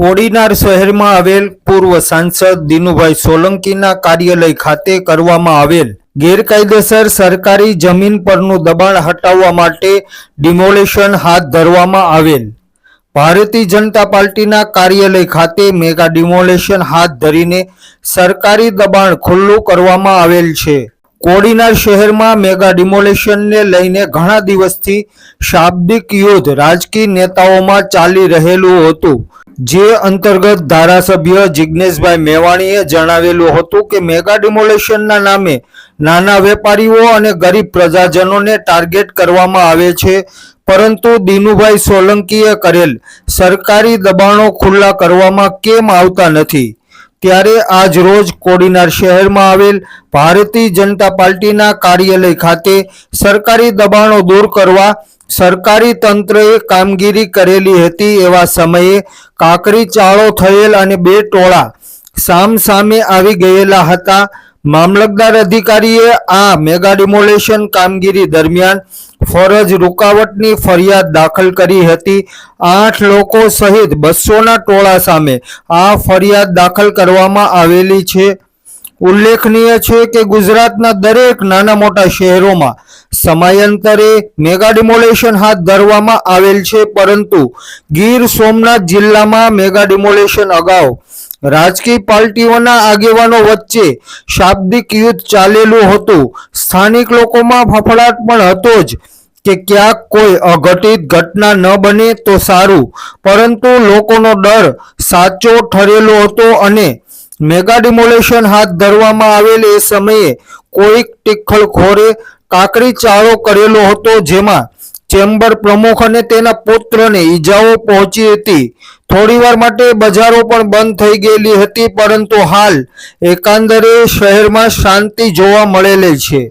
કોડીનાર શહેરમાં આવેલ પૂર્વ સાંસદ દિનુભાઈ સોલંકીના કાર્યાલય ખાતે કરવામાં આવેલ ગેરકાયદેસર સરકારી જમીન પરનું દબાણ હટાવવા માટે ડિમોલેશન હાથ ધરવામાં આવેલ. ભારતીય જનતા પાર્ટીના કાર્યાલય ખાતે મેગા ડિમોલેશન હાથ ધરીને સરકારી દબાણ ખુલ્લું કરવામાં આવેલ છે. કોડીનાર શહેરમાં મેગા ડિમોલેશનને લઈને ઘણા દિવસથી શાબ્દિક યુદ્ધ રાજકીય નેતાઓમાં ચાલી રહેલું હતું. જે અંતર્ગત ધારાસભ્ય જિજ્ઞેશભાઈ મેવાણીએ જણાવેલું હતું કે મેગા ડિમોલેશનના નામે નાના વેપારીઓ અને ગરીબ પ્રજાજનોને ટાર્ગેટ કરવામાં આવે છે. પરંતુ દિનુભાઈ સોલંકીએ કરેલ સરકારી દબાણો ખુલ્લા કરવામાં કેમ આવતા નથી? ત્યારે આજ રોજ કોડીનાર શહેરમાં આવેલ ભારતીય જનતા પાર્ટીના કાર્યાલય ખાતે સરકારી દબાણો દૂર કરવા સરકારી તંત્રએ કામગીરી કરેલી હતી એવા સમયે કાકરી ચાળો થયેલ અને બે ટોળા સામસામે આવી ગયેલા હતા. મામલતદાર અધિકારીએ આ મેગા ડિમોલેશન કામગીરી દરમિયાન ફરજ રૂકાવટની ફરિયાદ દાખલ કરી હતી. આઠ લોકો સહિત બસોના ટોળા સામે આ ફરિયાદ દાખલ કરવામાં આવેલી છે. ઉલ્લેખનીય છે કે ગુજરાતના દરેક નાના મોટા શહેરોમાં સમયાંતરે મેગા ડિમોલેશન હાથ ધરવામાં આવેલ છે, પરંતુ ગીર સોમનાથ જિલ્લામાં મેગા ડિમોલેશન અગાઉ રાજકીય પાર્ટીઓના આગેવાનો વચ્ચે શાબ્દિક યુદ્ધ ચાલેલું હતું. સ્થાનિક લોકોમાં ફફડાટ પણ હતો જ કે ક્યાંક કોઈ અઘટિત ઘટના ન બને તો સારું. પરંતુ લોકોનો ડર સાચો ઠરેલો હતો અને મેગા ડિમોલેશન હાથ ધરવામાં આવેલ એ સમયે કોઈક ટિખલખોરે કાકરી ચાળો કરેલો હતો જેમાં ચેમ્બર પ્રમુખ અને તેના પુત્રને ઈજાઓ પહોંચી હતી. થોડીવાર માટે બજારો પણ બંધ થઈ ગયેલી હતી, પરંતુ હાલ એકાંદરે શહેરમાં શાંતિ જોવા મળેલી છે.